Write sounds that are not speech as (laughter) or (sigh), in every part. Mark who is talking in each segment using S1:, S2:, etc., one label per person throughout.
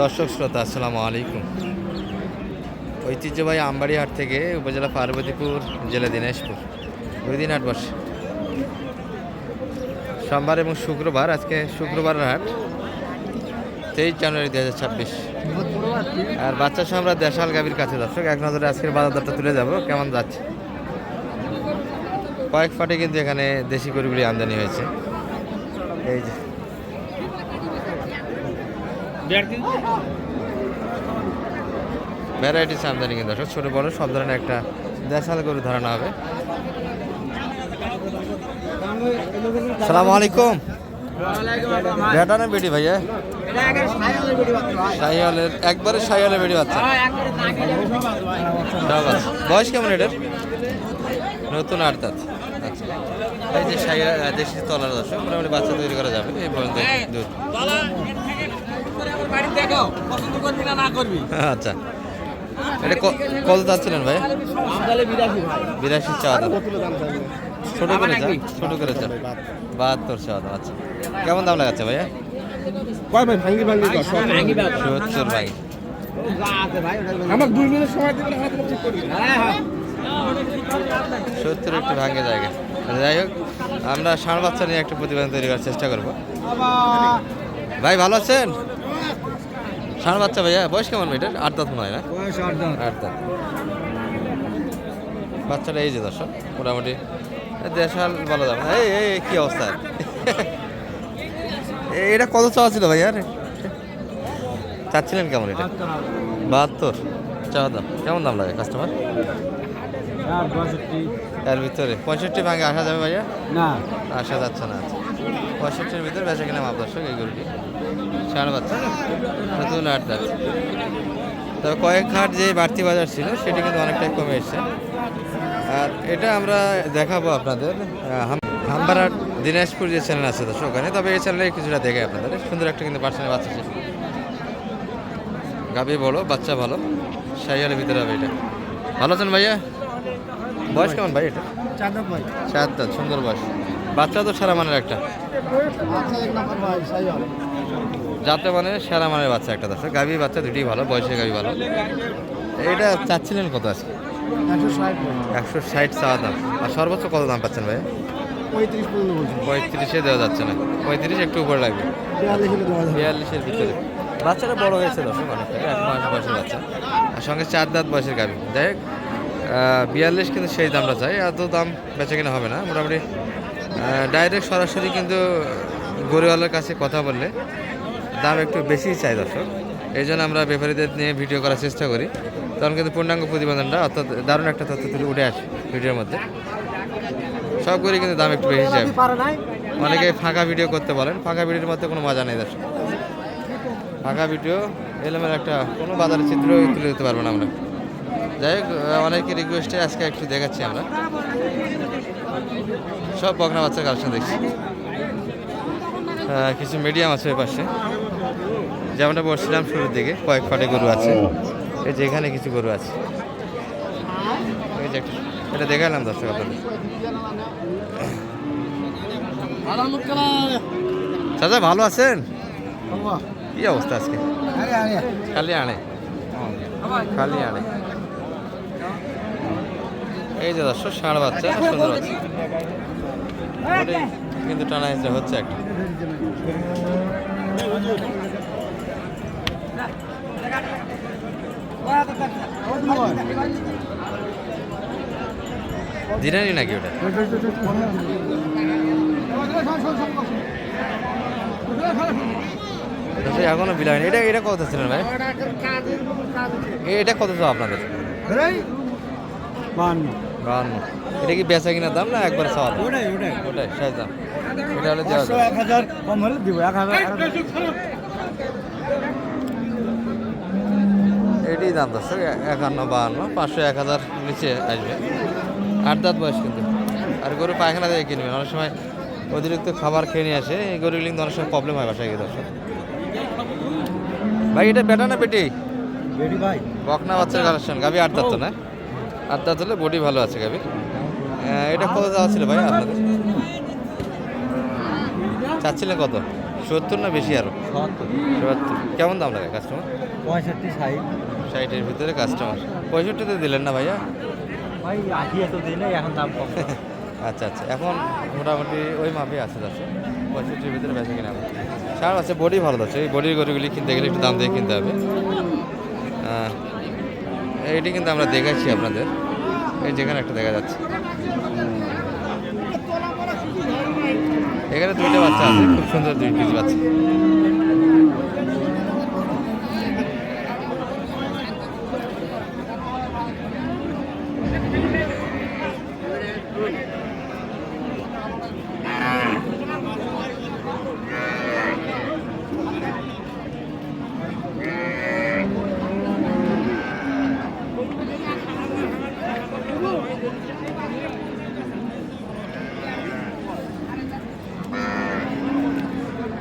S1: দর্শক শ্রোতা, আসসালামু আলাইকুম। ঐতিহ্যবাহী আমবাড়িহাট থেকে উপজেলা পার্বতীপুর, জেলা দিনাজপুর। দুই দিন হাট বসে সোমবার এবং শুক্রবার, আজকে শুক্রবার হাট তেইশ জানুয়ারি দু হাজার ছাব্বিশ। আর বাচ্চা আমরা দেশাল গাভীর কাছে দর্শক, এক নজরে আজকের বাজার দরটা তুলে যাব কেমন যাচ্ছে। কয়েক ফাটে কিন্তু এখানে দেশি গরুগুলি আমদানি হয়েছে। এই যে ভ্যারাইটিস আমদানি কিন্তু দর্শক, ছোটো বড় সব ধরনের একটা দেশাল গরু ধরানো হবে। সালাম আলাইকুম বেটা না বেটি ভাইয়া? সাইয়ালের একবারে সাইয়ালের বেটি বাচ্চা। বয়স কেমন এটার? নতুন আট দাঁত। আচ্ছা। এই যে সাইয়া দেশি তলার দর্শক, মোটামুটি বাচ্চা তৈরি করা যাবে, এই পর্যন্ত দুধ। আচ্ছা। এটা ক- কত যাচ্ছিলেন ভাই? বিরাশি চা দাম। ছোট করে চা ছোট করে চা বাহাত্তর। চা দাম আচ্ছা। কেমন দাম লাগাচ্ছে ভাইয়া?
S2: কয় ভাই? ভাঙ্গি ভাঙ্গি
S1: সত্তর ভাই।
S2: আমার দুই মিনিট সময় দিবেন হাত মুখ ঠিক করি
S1: সত্তর একটু ভাঙে জায়গা। যাই হোক আমরা ষাঁড় বাচ্চা নিয়ে একটা প্রতিবেদন তৈরি করার চেষ্টা করব। ভাই ভালো আছেন? ষাঁড় বাচ্চা ভাইয়া বয়স কেমন এটার? আট দাঁত মনে হয় না? আট দাঁত। বাচ্চাটা এই যে দর্শক মোটামুটি দেশাল ভালো দাম। এই এই কি অবস্থা? এটা কত চাওয়া ছিল ভাইয়া রে? চাচ্ছিলেন কেমন এটা? বাহাত্তর চাওয়া দাম। কেমন দাম লাগে কাস্টমার এর ভিতরে। পঁয়ষট্টি ভাঙে আসা যাবে ভাইয়া?
S2: না।
S1: আসা যাচ্ছে না। আচ্ছা পঁয়ষট্টির ভিতরে বেচা কিনা মাপ দর্শক এই গরুটি। ষাঁড় বাচ্চা নতুন আট দাঁত। তবে কয়েক হাট যে বাড়তি বাজার ছিল সেটি কিন্তু অনেকটাই কমে এসছে। আর এটা আমরা দেখাবো আপনাদের আহ, হাম- হামবাড়ার দিনাজপুর যে চ্যানেল আছে দর্শক ওখানে। তবে এই চ্যানেলে কিছুটা দেখে আপনাদের। সুন্দর একটা কিন্তু পার্সেন্টের বাচ্চা ছিল। গাবি বড় বাচ্চা ভালো সাইয়ালের ভিতরে হবে এটা। ভালো আছেন ভাইয়া? বয়স কেমন ভাই এটা?
S2: চাঁদক ভাই।
S1: চার দাঁত সুন্দর বয়স। বাচ্চা তো সেরা মানের একটা। যাতে মানে সেরা মানের বাচ্চা একটা দর্শক গাভী বাচ্চা দুটোই ভালো, বয়সের গাভী ভালো। এটা চাচ্ছিলেন কত আছে
S2: একশো ষাট
S1: চাওয়া দাম। আর সর্বোচ্চ কত দাম পাচ্ছেন ভাই?
S2: পঁয়ত্রিশ
S1: দেওয়া যাচ্ছে না। পঁয়ত্রিশ একটু উপরে লাগবে। বিয়াল্লিশের ভিতরে। বাচ্চাটা বড় হয়েছে দর্শক অনেকটা। এক মাস বয়সের বাচ্চা। আর সঙ্গে চার দাঁত বয়সের গাভী। যাই বিয়াল্লিশ কিন্তু সেই দামটা চাই। এত দাম বেচা কিনা হবে না। মোটামুটি ডাইরেক্ট সরাসরি কিন্তু গরিওয়ালার কাছে কথা বললে দাম একটু বেশি চাই দর্শক। এই জন্য আমরা ব্যাপারীদের নিয়ে ভিডিও করার চেষ্টা করি। তখন কিন্তু পূর্ণাঙ্গ প্রতিবেদনটা অর্থাৎ দারুণ একটা তথ্য তুলে উঠে আসে ভিডিওর মধ্যে। সব করে কিন্তু দাম একটু বেশি চাই। অনেকে ফাঁকা ভিডিও করতে বলেন। ফাঁকা ভিডিওর মধ্যে কোনো মজা নেই দর্শক। ফাঁকা ভিডিও এলোমের একটা কোনো বাজারের চিত্র তুলে দিতে পারব না আমরা। যাই হোক আহ, অনেকের রিকোয়েস্টে আজকে একটু দেখাচ্ছি আমরা। সব বকনা বাচ্চার কালেকশন দেখছি। কিছু মিডিয়াম আছে ওই পাশে। যেমনটা বলছিলাম শুরুর দিকে, কয়েক পাটে গরু আছে। এই যে এখানে কিছু গরু আছে। এটা দেখালাম দর্শক চাচা, ভালো আছেন? কি অবস্থা আজকে? খালি আনে। খালি আনে। এই যে দর্শক, ষাঁড় বাচ্চা সুন্দর বাচ্চা। কিন্তু টানা হেঁচড়া হচ্ছে একটা। দিনারি নাকি ওটা? এখনও বিল হয়নি এটা এটা কত ছিলেন ভাই? এটা কত তো আপনাদের?
S2: বান্ন।
S1: বাহান্ন। এটা কি বেচা কিনা দাম না একবার চাওয়া
S2: ওটাই ওটাই।
S1: ওটাই শেষ দাম এটা হলে দেওয়া
S2: এক হাজার কম হলে দিব এক হাজার
S1: এটাই দাম এ- একান্ন বাহান্ন পাঁচশো এক হাজার নিচে আসবে। আট দাঁত বয়স কিন্তু। আর গরু পায়খানা থেকে কিনবেন অনেক সময় অতিরিক্ত খাবার খেয়ে নিয়ে আসে এই গরুগুলি কিন্তু অনেক সময় প্রবলেম হয় বাসায় গিয়ে দর্শক। ভাই এটা বেটা না বেটি?
S2: বেটি ভাই।
S1: বকনা বাচ্চার কালেকশন গাবি আট দাঁত তো না? আট দাঁত হলে বডি ভালো আছে গাবি এটা কত দেওয়া ছিল ভাই আপনাদের? চাচ্ছিলেন কত? সত্তর না বেশি আরও? সত্তর। কেমন দাম লাগে কাস্টমার
S2: পঁয়ষট্টি ষাট।
S1: ষাটের ভিতরে কাস্টমার পঁয়ষট্টিতে দিলেন না ভাইয়া?
S2: ভাই আশি এত দিই না এখন দাম কম। (laughs)
S1: আচ্ছা আচ্ছা। এখন মোটামুটি ওই মাপে আছে দশ পঁয়ষট্টির ভিতরে বেঁচে কিনা সার আছে বডি ভালো আছে। এই বডির গরুগুলি কিনতে গেলে একটু দাম দিয়ে কিনতে হবে। এইটি কিন্তু আমরা দেখাচ্ছি আপনাদের। এই যেখানে একটা দেখা যাচ্ছে। এখানে দুইটা বাচ্চা আছে, খুব সুন্দর দুই পিস বাচ্চা।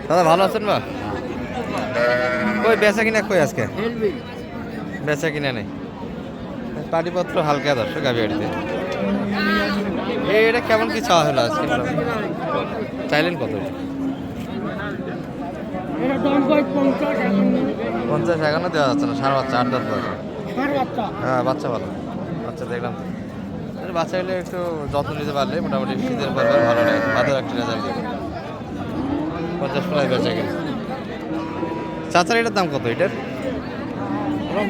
S1: দাদা ভালো আছেন বা কই বেচা কিনা কই আজকে? বেচা কিনা নেই। পাটিপত্র হালকা দর্শক গাবি বাড়িতে এটা কেমন কি চাওয়া হলো আজকে? চাইলেন কত?
S3: পঞ্চাশ এখন
S1: দেওয়া যাচ্ছে না সাড়ে বাচ্চা আট দশ হ্যাঁ বাচ্চা ভালো। বাচ্চা দেখলাম। বাচ্চা হলে একটু যত্ন নিতে পারলে মোটামুটি শীতের পর পর ভালো লাগে ভালো একটা রেজাল্ট দেবে পঞ্চাশ প্রায় বেচা কিনা। চাচার এটার দাম কত এটার?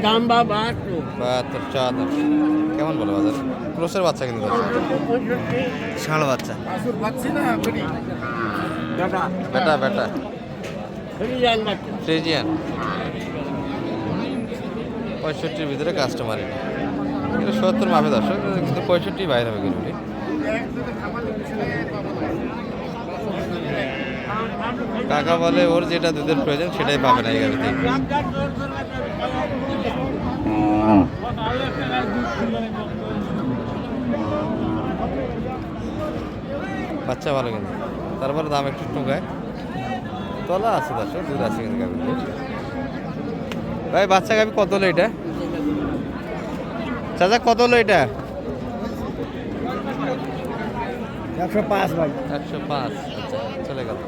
S3: দাম বা বাহাত্তর।
S1: বাহাত্তর চুয়াত্তর। কেমন বলো বাজার? ক্রোসের বাচ্চা কিন্তু
S3: পঁয়ষট্টি
S1: ষাঁড় বাচ্চা।
S3: বেটি বেটা।
S1: বেটা বেটা। ফ্রিজিয়ান পঁয়ষট্টির ভিতরে কাস্টমার এটা। কিন্তু সত্তর মাপে দর্শক কিন্তু পঁয়ষট্টি বাইরে হবে কিন্তু কাকা বলে ওর যেটা দুধের প্রয়োজন সেটাই পাবে না এই গাড়িতে। বাচ্চা ভালো কিন্তু। তারপরে দাম একটু টুকায়। তলা আছে দর্শক দুধ আছে কিন্তু গাভিতে। ভাই বাচ্চা গাভি কত হলো এটা? চাচা কত হলো এটা?
S2: একশো পাঁচ ভাই।
S1: একশো পাঁচ। আচ্ছা চলে গেল।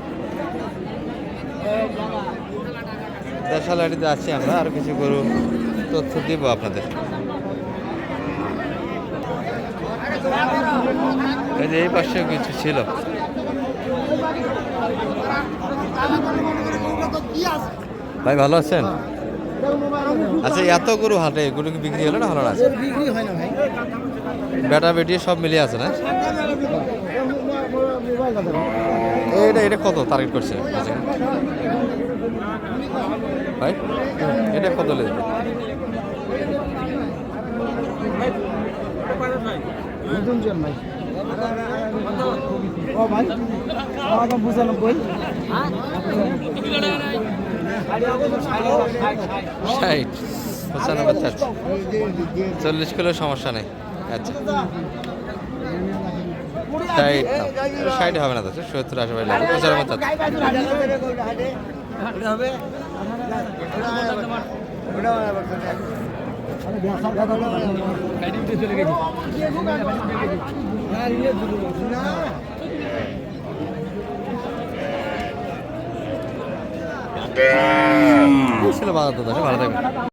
S1: দেশালাটিতে আছি আমরা আর কিছু গরু তথ্য দিব আপনাদের। এই যে এই পাশেও কিছু ছিল। ভাই ভালো আছেন? আচ্ছা এত গরু হাটে গরু কি বিক্রি হলো না হলো না বেটা বেটি সব মিলিয়ে আছে না? এটা এটা কত টার্গেট করছে। ভাই, এটা কত লেগে
S2: নতুন জন ভাই ও ভাই আমাকে পঁচানব্বই
S1: ষাট পঁচানব্বই, ষাট। চল্লিশ কিলো সমস্যা নেই। আচ্ছা। ষাট ষাট হবে না তো সত্তর আশি ভাই লাগবে পঁচানব্বই ষাট ছিল বাজার তো ভালো থাকবে